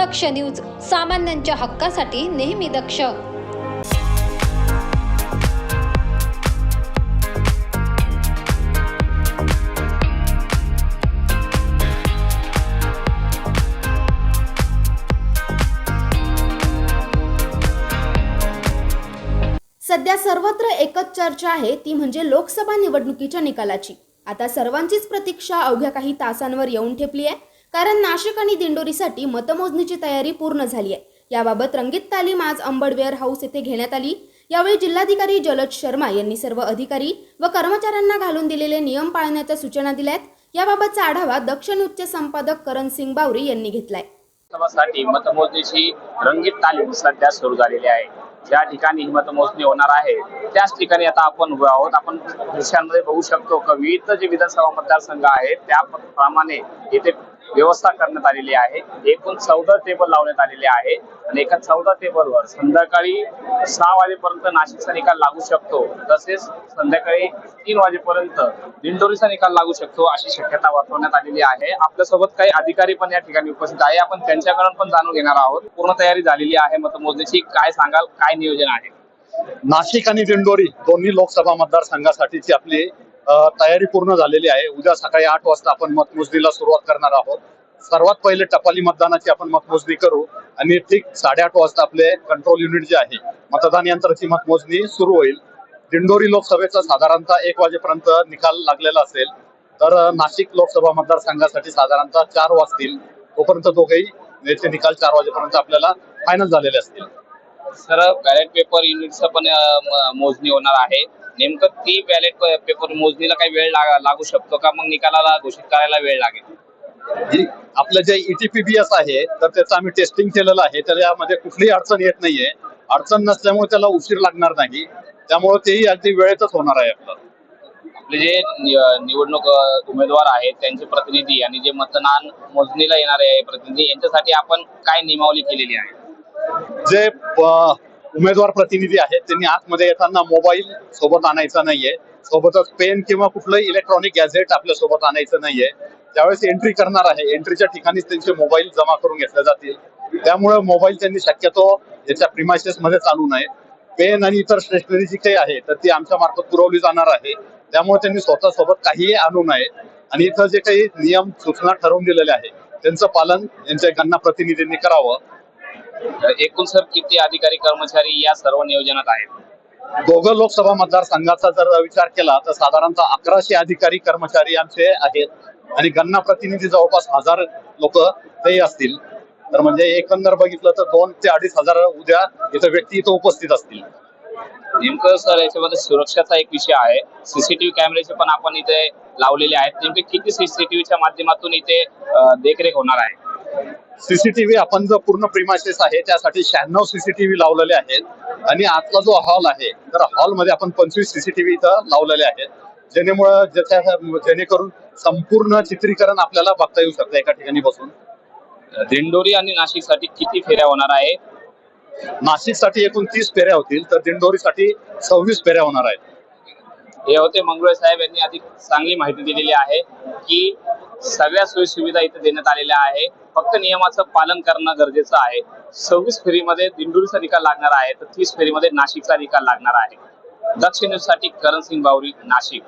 दक्ष news सामान्यांच्या हक्कासाठी नेहमी दक्ष. सध्या सर्वत्र एकच चर्चा आहे ती म्हणजे लोकसभा निवडणुकीच्या निकालाची. आता सर्वांचीच प्रतीक्षा अवघ्या काही तासांवर येऊन ठेपली आहे. कारण नाशिक आणि दिंडोरीसाठी मतमोजणीची तयारी पूर्ण झाली आहे. याबाबत रंगीत तालीम आज अंबडवेअर हाऊस येथे घेण्यात आली. यावेळी जिल्हाधिकारी जलज शर्मा यांनी सर्व अधिकारी व कर्मचाऱ्यांना घालून दिलेले नियम पाळण्याच्या सूचना दिल्या आहेत याबाबतचा आढावा दक्षिण उच्च संपादक करण सिंग बावरी यांनी घेतलाय. साठी मतमोजणीची रंगीत तालीम सध्या सुरू झालेली आहे. ज्या ठिकाणी ही मतमोजणी होणार आहे त्याच ठिकाणी आता आपण उभे आहोत. आपण दृश्यांमध्ये बघू शकतो की विविध जे विधानसभा मतदारसंघ आहेत त्याप्रमाणे येथे व्यवस्था करण्यात आलेली आहे. एकूण चौदा टेबल लावण्यात आलेले आहे. आणि एका चौदा टेबलवर संध्याकाळी सहा वाजेपर्यंत नाशिकचा निकाल लागू शकतो. तसेच संध्याकाळी तीन वाजेपर्यंत दिंडोरीचा निकाल लागू शकतो अशी शक्यता वर्तवण्यात आलेली आहे. आपल्यासोबत काही अधिकारी पण या ठिकाणी उपस्थित आहे. आपण त्यांच्याकडून पण जाणून घेणार आहोत. पूर्ण तयारी झालेली आहे. मतमोजणीची काय सांगाल? काय नियोजन आहे? नाशिक आणि दिंडोरी दोन्ही लोकसभा मतदारसंघासाठीची आपली तयारी पूर्ण झालेली आहे. उद्या सकाळी आठ वाजता आपण मतमोजणीला सुरुवात करणार आहोत. सर्वात पहिले टपाली मतदानाची आपण मतमोजणी करू आणि ठीक साडेआठ वाजता आपले कंट्रोल युनिट जे आहे मतदान यंत्राची मतमोजणी सुरू होईल. दिंडोरी लोकसभेचा साधारणतः एक वाजेपर्यंत निकाल लागलेला असेल तर नाशिक लोकसभा मतदारसंघासाठी साधारणतः चार वाजतील. तोपर्यंत दोघेही याचे निकाल चार वाजेपर्यंत आपल्याला फायनल झालेले असतील. सर बॅलेट पेपर युनिटचं पण मोजणी होणार आहे. नेमकं ती बॅलेट पेपर मोजणीला काही वेळ लाग- लागू शकतो का? मग निकालाला घोषित करायला वेळ लागेल. जी- आपलं जे E ईटीपीबीएस आहे तर त्याचं आम्ही टेस्टिंग केलेलं आहे. तर यामध्ये कुठलीही अडचण येत नाहीये. अडचण नसल्यामुळे त्याला उशीर लागणार नाही. त्यामुळे तेही अगदी वेळेतच होणार आहे आपलं. आपले जे निवडणूक उमेदवार आहेत त्यांचे प्रतिनिधी आणि जे मतदान मोजणीला येणारे प्रतिनिधी यांच्यासाठी आपण काय नियमावली केलेली आहे? जे उमेदवार प्रतिनिधी आहेत. त्यांनी आतमध्ये येताना मोबाईल सोबत आणायचा नाहीये. सोबतच पेन किंवा कुठलंही इलेक्ट्रॉनिक गॅझेट आपल्यासोबत आणायचं नाहीये. त्यावेळेस एंट्री करणार आहे एंट्रीच्या ठिकाणीच त्यांचे मोबाईल जमा करून घेतले जातील. त्यामुळे मोबाईल त्यांनी शक्यतो याच्या प्रिमायसेस मध्ये चालू नये. पेन आणि इतर स्टेशनरी जी काही आहे तर ती आमच्या मार्फत पुरवली जाणार आहे. त्यामुळे त्यांनी स्वतः सोबत काहीही आणू नये. आणि इथं जे काही नियम सूचना ठरवून दिलेले आहे त्यांचं पालन यांच्या गणना प्रतिनिधींनी करावं. एकूण सर किती अधिकारी कर्मचारी या सर्व नियोजनात आहेत? दोघं लोकसभा मतदारसंघाचा जर विचार केला तर साधारणतः अकराशे अधिकारी कर्मचारी आमचे आहेत. आणि गणना प्रतिनिधी जवळपास हजार लोक तेही असतील. तर म्हणजे एकंदर बघितलं तर दोन ते अडीच हजार उद्या इथं व्यक्ती इथं उपस्थित असतील. नेमकं सर याच्यामध्ये सुरक्षाचा एक विषय आहे. सीसीटीव्ही कॅमेरेचे पण आपण इथे लावलेले आहेत. नेमके किती सीसीटीव्हीच्या माध्यमातून इथे देखरेख होणार आहे? सीसीटीव्ही आपण जो पूर्ण प्रिमायसेस आहे त्यासाठी शहाण्णव सीसीटीव्ही लावलेले आहेत. आणि आतला जो हॉल आहे तर हॉलमध्ये आपण पंचवीस सीसीटीव्ही इथं लावलेले आहेत. जेणेमुळं ज्याच्या जेणेकरून संपूर्ण चित्रीकरण आपल्याला बघता येऊ शकतं एका ठिकाणी बसून. दिंडोरी आणि नाशिकसाठी किती फेऱ्या होणार आहे नाशिकसाठी एकूण तीस फेऱ्या होतील तर दिंडोरीसाठी सव्वीस फेऱ्या होणार आहेत. हे होते मंगळ साहेब यांनी अधिक चांगली माहिती दिलेली आहे की सगळ्या सोयी सुविधा इथे देण्यात आलेल्या आहे. फक्त नियमाचं पालन करणं गरजेचं आहे. सव्वीस फेरीमध्ये दिंडोरीचा निकाल लागणार आहे. तर तीस फेरीमध्ये नाशिकचा निकाल लागणार आहे. दक्षिण न्यूजसाठी करण सिंग बावरी नाशिक.